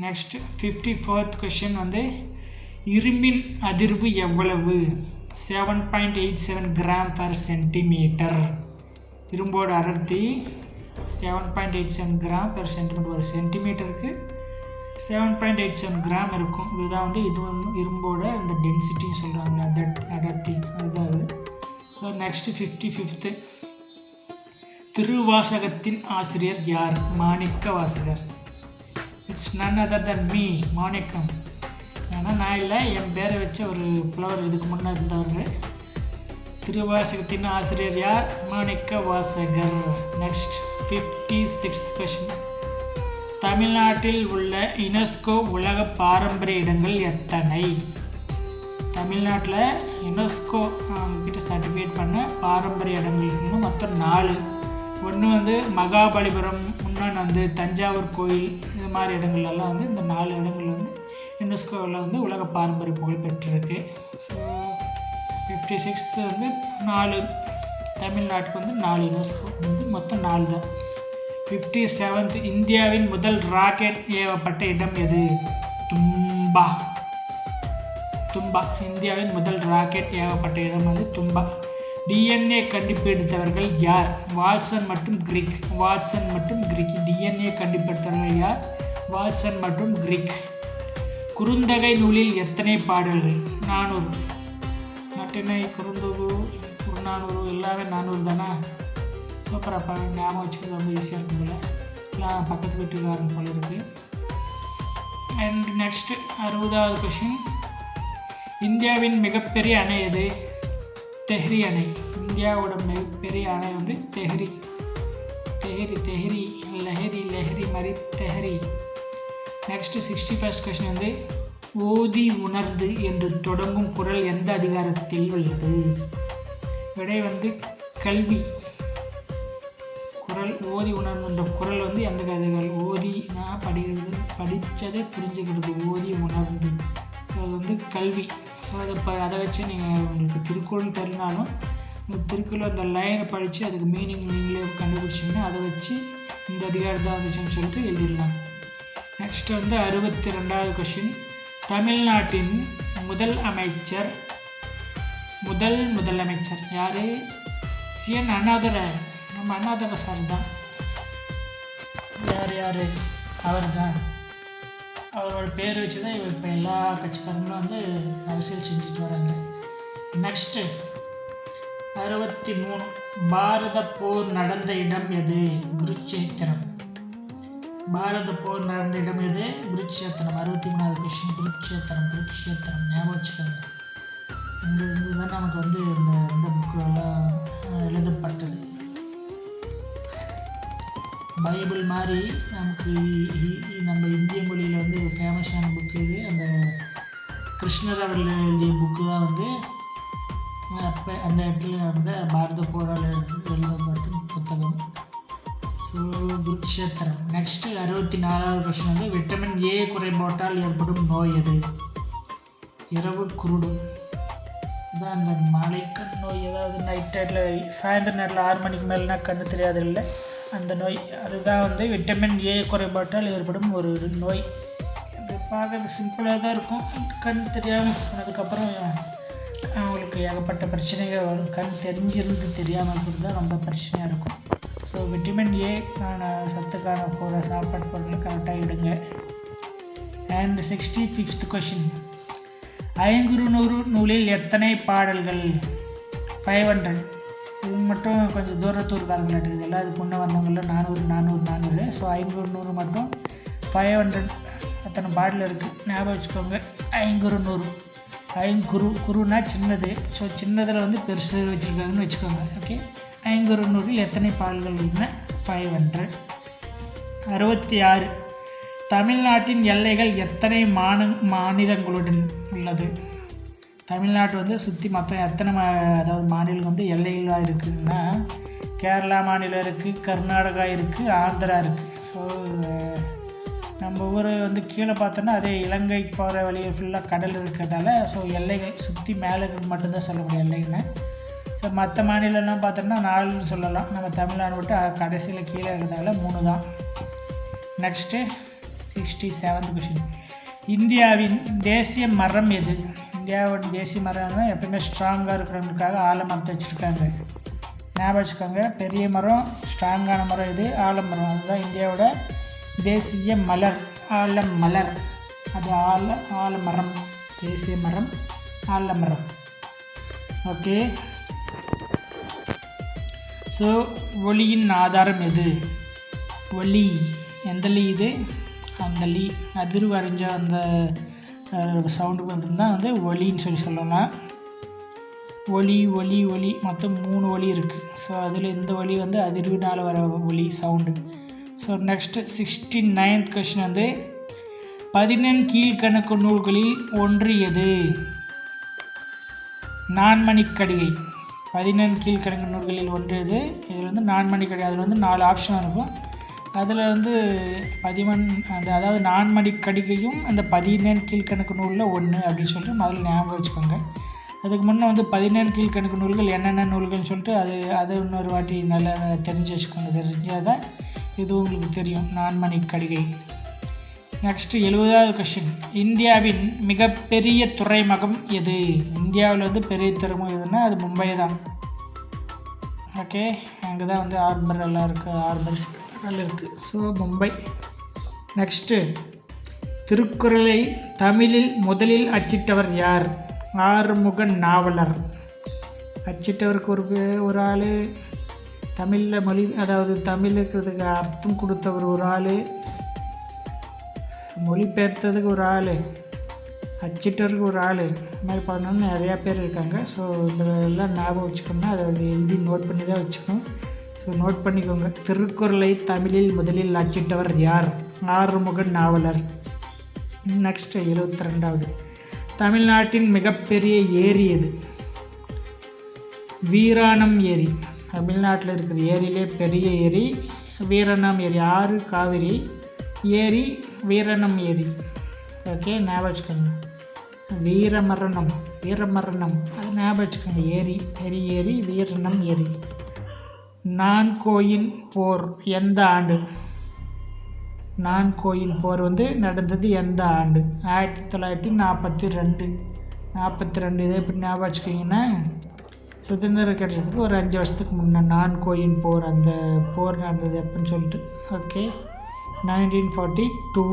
Next fifty fourth question வந்து இரும்பின் அதிர்வு எவ்வளவு? Seven point eight seven gram per centimetre இரும்போட அடர்த்தி seven point eight seven gram per centimetre ஒரு சென்டிமீட்டருக்கு seven point eight seven gram இருக்கும். இதுதான் வந்து இரும்பு இரும்போட அந்த டென்சிட்டின்னு சொல்கிறாங்க அதட் அடர்த்தி. அதுதான் அது. நெக்ஸ்ட்டு ஃபிஃப்டி ஃபிஃப்த்து திருவாசகத்தின் ஆசிரியர் யார்? Manikkavasagar it's none other than me Manikkam. ஏன்னா நான் இல்லை என் பேரை வச்ச ஒரு புலவர் இதுக்கு முன்னே இருந்தவர். திருவாசகத்தின் ஆசிரியர் யார்? Manikkavasagar next fifty sixth question தமிழ்நாட்டில் உள்ள யுனெஸ்கோ உலக பாரம்பரிய இடங்கள் எத்தனை? தமிழ்நாட்டில் யுனெஸ்கோ கிட்ட சர்டிஃபிகேட் பண்ண பாரம்பரிய இடங்கள் இன்னும் மொத்தம் நாலு. ஒன்று வந்து மகாபலிபுரம் இன்னொன்று வந்து தஞ்சாவூர் கோயில் இது மாதிரி இடங்கள்லாம் வந்து இந்த நாலு இடங்கள் வந்து யுனெஸ்கோவில் வந்து உலக பாரம்பரிய புகழ் பெற்றிருக்கு. ஸோ ஃபிஃப்டி சிக்ஸ்த்து வந்து நாலு தமிழ்நாட்டுக்கு வந்து நாலு யுனெஸ்கோ வந்து மொத்தம் நாலு தான். ஃபிஃப்டி செவன்த் இந்தியாவின் முதல் ராக்கெட் ஏவப்பட்ட இடம் எது? தும்பா. தும்பா இந்தியாவின் முதல் ராக்கெட் ஏவப்பட்ட இடம் வந்து தும்பா. டிஎன்ஏ கண்டுபிடித்தவர்கள் யார்? வாட்சன் மற்றும் கிரிக். வாட்சன் மற்றும் கிரிக். டிஎன்ஏ கண்டுபிடித்தவர்கள் யார்? வாட்சன் மற்றும் கிரிக். குறுந்தகை நூலில் எத்தனை பாடல்கள்? நானூறு. நட்டினை குறுந்தொகு குறுநானூறு எல்லாமே நானூறு தானே? சூப்பராக ப ஞாபகம் வச்சுக்கிறது ரொம்ப ஈஸியாக இருக்கும் போல. எல்லாம் பக்கத்து வீட்டுக்காரன் போல இருக்குது அண்ட் நெக்ஸ்ட் அறுபதாவது கொஷின் இந்தியாவின் மிகப்பெரிய அணை எது? தெஹ்ரி அணை இந்தியாவோட மிகப்பெரிய அணை வந்து தெஹ்ரி. தெஹ்ரி தெஹ்ரி லெஹரி லெஹ்ரி மாதிரி Tehri. Next sixty first question வந்து ஓதி உணர்ந்து என்று தொடங்கும் குரல் எந்த அதிகாரத்தில் உள்ளது? விடை வந்து கல்வி. குரல் ஓதி உணர்ந்துன்ற குரல் வந்து எந்த கதைகள் ஓதி நான் படிக்கிறது படித்ததை புரிஞ்சுக்கிறது ஓதி உணர்ந்து. ஸோ அது வந்து கல்வி. ஸோ அதை ப அதை வச்சு நீங்கள் உங்களுக்கு திருக்குறள் தெரினாலும் இந்த திருக்குறள் அந்த லைனை படித்து அதுக்கு மீனிங் நீங்களே கண்டுபிடிச்சிங்கன்னா அதை வச்சு இந்த அதிகாரத்தான் வந்துச்சுன்னு சொல்லிட்டு எழுதிடலாம். நெக்ஸ்ட் வந்து அறுபத்தி ரெண்டாவது கொஷின் தமிழ்நாட்டின் முதல் அமைச்சர் முதல் முதலமைச்சர் யார்? சிஎன் அண்ணாதுரை. நம்ம அண்ணாதுரை சார் தான். யார் யார்? அவர் தான் அவரோட பேர் வச்சு தான் இப்போ எல்லா கட்சிக்காரங்களும் வந்து அரசியல் செஞ்சுட்டு வராங்க. நெக்ஸ்ட்டு அறுபத்தி மூணு பாரத போர் நடந்த இடம் எது? குருச்சேத்திரம் பாரத போர் நடந்த இடம் எது? குருக்ஷேத்திரம் அறுபத்தி மூணாவது கொஷின் குருக்ஷேத்திரம் குருக்ஷேத்திரம் ஞாபகம் வச்சுக்கோங்க. இங்கே இருந்து தான் நமக்கு வந்து இந்த இந்த புக்கெல்லாம் எழுதப்பட்டது. பைபிள் மாதிரி நமக்கு நம்ம இந்திய மொழியில் வந்து ஃபேமஸான புக்கு இது அந்த கிருஷ்ணர் அவர்கள் எழுதிய புக்கு தான் வந்து அப்போ அந்த இடத்துல நடந்த பாரத போரால் எழுதப்பட்ட புத்தகம். ஸோ குருக்ஷேத்திரம். நெக்ஸ்ட்டு அறுபத்தி நாலாவது கொஸ்டின் வந்து விட்டமின் ஏ குறைபாட்டால் ஏற்படும் நோய் எது? இரவு குருடு. இதான் அந்த மலைக்கண் நோய். ஏதாவது நைட் டைட்டில் சாயந்தர நேரத்தில் ஆறு மணிக்கு மேலேனா கண்ணு தெரியாது இல்லை அந்த நோய். அதுதான் வந்து விட்டமின் ஏ குறைபாட்டால் ஏற்படும் ஒரு நோய். அது பார்க்கறது சிம்பிளாக தான் இருக்கும். கண் தெரியாமல் அதுக்கப்புறம் அவங்களுக்கு ஏகப்பட்ட பிரச்சனைகள் வரும். கண் தெரிஞ்சிருந்து தெரியாமல் இருக்கிறது தான் ரொம்ப பிரச்சனையாக இருக்கும். ஸோ விட்டமின் ஏக்கான சத்துக்கான போகிற சாப்பாடு பொருள் கரெக்டாக எடுங்க. And sixty fifth question Ainkurunuru நூலில் எத்தனை பாடல்கள்? ஃபைவ் ஹண்ட்ரட் இது மட்டும் கொஞ்சம் தூரத்தூர்காரங்கள் இருக்குது. எல்லாம் அதுக்கு முன்னே வந்தவங்கள நானூறு நானூறு நானூறு. ஸோ ஐநூறு நூறு மட்டும் ஃபைவ் ஹண்ட்ரட் அத்தனை பாட்டில் இருக்குது ஞாபகம் வச்சுக்கோங்க. ஐங்குறு நூறு. ஐங்குரு குருனா சின்னது. ஸோ சின்னதில் வந்து பெருசு வச்சுருக்காங்கன்னு வச்சுக்கோங்க. ஓகே ஐங்குறு நூறில் எத்தனை பாடல்கள் இருக்குன்னா ஃபைவ் ஹண்ட்ரட் அறுபத்தி ஆறு தமிழ்நாட்டின் எல்லைகள் எத்தனை மாநில மாநிலங்களுடன் உள்ளது? தமிழ்நாட்டு வந்து சுற்றி மொத்தம் எத்தனை மா அதாவது மாநிலம் வந்து எல்லைகளாக இருக்குதுன்னா கேரளா மாநிலம் இருக்குது கர்நாடகா இருக்குது ஆந்திரா இருக்குது ஸோ நம்ம ஊர் வந்து கீழே பார்த்தோன்னா அதே இலங்கை போகிற வழியில் ஃபுல்லாக கடல் இருக்கிறதால ஸோ எல்லைகள் சுற்றி மேலே மட்டும்தான் சொல்ல முடியும் எல்லைன்னு. ஸோ மற்ற மாநிலம்லாம் பார்த்தோம்னா நாலுன்னு சொல்லலாம். நம்ம தமிழ்நாடு விட்டு கடைசியில் கீழே இருக்கிறதால மூணு தான் நெக்ஸ்ட்டு சிக்ஸ்டி செவன்த் கொஷின் இந்தியாவின் தேசிய மரம் எது? இந்தியாவோட தேசிய மரம்னா எப்பயுமே ஸ்ட்ராங்காக இருக்கிறவங்களுக்காக ஆலமரத்தை வச்சுருக்காங்க. ஞாபகம் வச்சுக்கோங்க பெரிய மரம் ஸ்ட்ராங்கான மரம் இது ஆலமரம் அதுதான் இந்தியாவோட தேசிய மலர் ஆலம் மலர். அது ஆல ஆலமரம் தேசிய மரம் ஆலமரம் ஓகே ஸோ ஒளியின் ஆதாரம் எது? ஒளி. எந்த லீ இது? அந்த லீ. அதிர்வு அறிஞ்ச அந்த சவுண்டுக்கு தான் வந்து ஒலின்னு சொல்லி சொல்லலாம். ஒலி ஒலி ஒலி. மொத்தம் மூணு ஒலி இருக்குது ஸோ அதில் இந்த ஒலி வந்து அதிர்வினால் வர ஒலி sound so next sixty ninth question வந்து பதினெண் கீழ்கணக்கு நூல்களில் ஒன்று எது? நான்மணிக்கடிகை பதினெண் கீழ்கணக்கு நூல்களில் ஒன்று எது? இதில் வந்து நான்மணிக்கடிகை அதில் வந்து நாலு ஆப்ஷன் இருக்கும். அதில் வந்து பதிமன் அந்த அதாவது நான்மணிக்கடிகையும் அந்த பதினேழு கீழ்கணக்கு நூலில் ஒன்று அப்படின்னு சொல்லிட்டு முதல்ல ஞாபகம் வச்சுக்கோங்க. அதுக்கு முன்னே வந்து பதினேழு கீழ்கணக்கு நூல்கள் என்னென்ன நூல்கள்னு சொல்லிட்டு அது அதை இன்னொரு வாட்டி நல்லா தெரிஞ்சு வச்சுக்கோங்க. தெரிஞ்சால் தான் இது உங்களுக்கு தெரியும். நான்மணி கடிகை. நெக்ஸ்ட்டு எழுபதாவது கொஷின் இந்தியாவின் மிகப்பெரிய துறைமுகம் எது? இந்தியாவில் வந்து பெரிய துறைமுகம் எதுன்னா அது மும்பை தான் ஓகே அங்கே தான் வந்து ஆர்பர் எல்லாம் இருக்குது ஆர்பர் எல்லாம் இருக்குது ஸோ மும்பை நெக்ஸ்ட்டு திருக்குறளை தமிழில் முதலில் அச்சிட்டவர் யார்? ஆறுமுக நாவலர். அச்சிட்டவருக்கு ஒரு ஒரு ஆள் தமிழில் மொழி அதாவது தமிழுக்கிறதுக்கு அர்த்தம் கொடுத்தவர் ஒரு ஆள் மொழிபெயர்த்ததுக்கு ஒரு ஆள் அச்சிட்டருக்கு ஒரு ஆள். இது மாதிரி பண்ணணும்னு நிறையா பேர் இருக்காங்க. ஸோ இதெல்லாம் ஞாபகம் வச்சுக்கணும்னா அதை எழுதி நோட் பண்ணி தான் வச்சுக்கணும். ஸோ நோட் பண்ணிக்கோங்க. திருக்குறளை தமிழில் முதலில் அச்சிட்டவர் யார்? ஆறுமுக நாவலர். நெக்ஸ்ட்டு எழுபத்தி ரெண்டாவது தமிழ்நாட்டின் மிகப்பெரிய ஏரி எது? வீராணம் ஏரி. தமிழ்நாட்டில் இருக்கிற ஏரியிலே பெரிய ஏரி வீரணம் ஏரி. ஆறு காவிரி ஏரி வீரணம் ஏரி. ஓகே ஞாபகம் வச்சுக்கோங்க. வீரமரணம் வீரமரணம். அது ஞாபகம் வச்சுக்கோங்க. ஏரி பெரிய ஏரி வீரணம் ஏரி. நான்கோயின் போர் எந்த ஆண்டு? நான்கோயின் போர் வந்து நடந்தது எந்த ஆண்டு? ஆயிரத்தி தொள்ளாயிரத்தி நாற்பத்தி ரெண்டு. நாற்பத்தி ரெண்டு இதை எப்படி ஞாபகம் வச்சுக்கிங்கன்னா சுதந்திரம் கிடைச்சதுக்கு ஒரு அஞ்சு வருஷத்துக்கு முன்னே நான் கோயின் போர் அந்த போர் நடந்தது எப்படின்னு சொல்லிட்டு. Okay nineteen forty two